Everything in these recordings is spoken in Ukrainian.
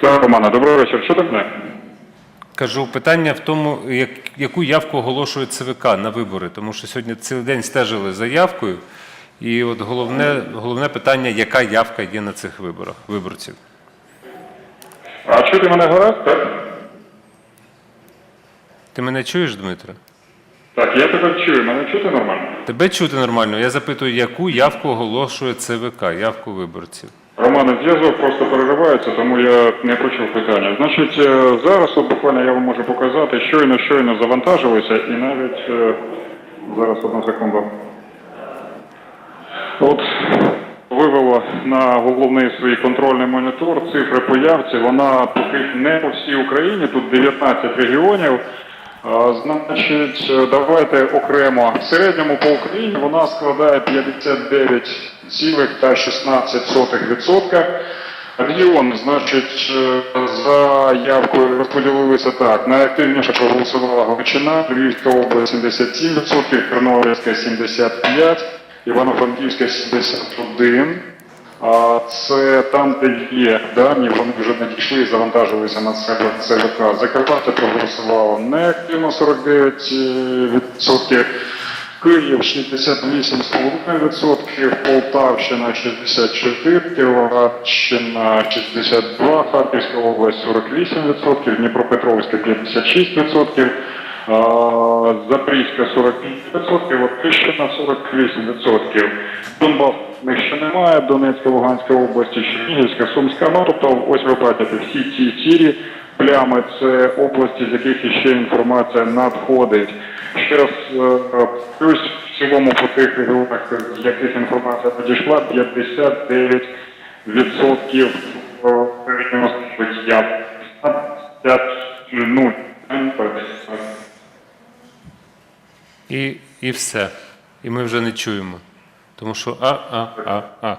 Так, Романа, добрий вечір. Що там? Кажу, питання в тому, як, яку явку оголошує ЦВК на вибори, тому що сьогодні цілий день стежили за явкою. І от головне, головне питання, яка явка є на цих виборах виборців. А чути мене гаразд? Так? Ти мене чуєш, Дмитро? Так, я тебе чую, мене чути нормально. Тебе чути нормально. Я запитую, яку явку оголошує ЦВК, явку виборців. Романе, зв'язок просто переривається, тому я не почув питання. Значить, е, зараз от буквально я вам можу показати, щойно щойно завантажилися і навіть е, зараз одну секунду. От вивела на головний свій контрольний монітор цифри по явці. Вона поки не по всій Україні, тут 19 регіонів. Значить, е, давайте окремо. В середньому по Україні вона складає 59,16%. Регіон, значить, е, за явкою розподілилися так. Найактивніше проголосувала Галичина, Львівська область 77%, Тернопільська 75%, Івано-Франківська 71%. А це там, де є дані, вони вже надійшли і завантажилися на сервер ЦВК. Закарпаття проголосувало неактивно 49%, Київ 68,5%, Полтавщина 64%, Кіровоградщина 62%, Харківська область 48%, Дніпропетровська 56%. Запорізька 45%, Латвищина 48%. Донбас ще немає, Донецька, Луганська області, Чернігівська, Сумська. Ну, тобто, ось ви бачите, всі ці сірі плями це області, з яких іще інформація надходить. Ще раз, е, плюс в цілому по тих регіонах, з яких інформація надійшла, 59% е, середнього спожиття. 50, ну, І, і все. І ми вже не чуємо. Тому що а, а, а, а.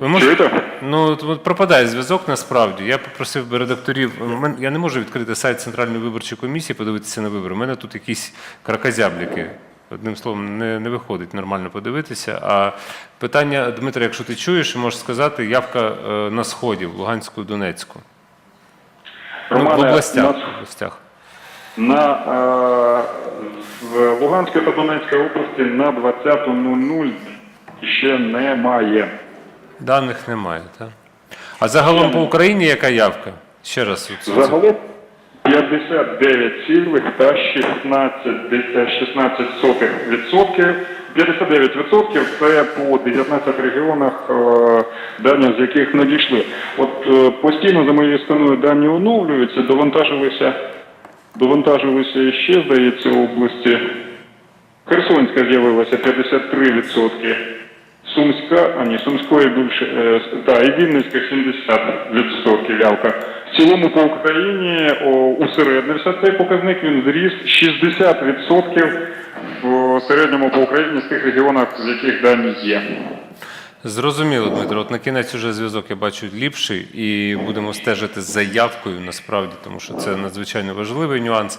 Ви можете... Ну, пропадає зв'язок насправді. Я попросив би редакторів. Я не можу відкрити сайт Центральної виборчої комісії, подивитися на вибори. У мене тут якісь кракозябліки. Одним словом, не, не виходить нормально подивитися. А питання, Дмитро, якщо ти чуєш, можеш сказати, явка е, на сході, в Луганську, Донецьку. Ну, в областях. нас- В областях. На е, в Луганській та Донецькій області на 20.00 ще немає. Даних немає, так? А загалом по Україні яка явка? Ще раз. Загалом 59,16%. 59% це по 19 регіонах, е, дані з яких надійшли. От е, постійно за моєю спиною дані оновлюються, довантажилися, довантажилися ще, здається, області. Херсонська з'явилася 53%. Сумська, а ні, Сумської більше, е, та, і Вінницька 70% явка. В цілому по Україні о, усереднився цей показник, він зріс 60% в середньому по Україні з тих регіонах, з яких дані є. Зрозуміло, Дмитро. От на кінець уже зв'язок я бачу ліпший, і будемо стежити за явкою насправді, тому що це надзвичайно важливий нюанс.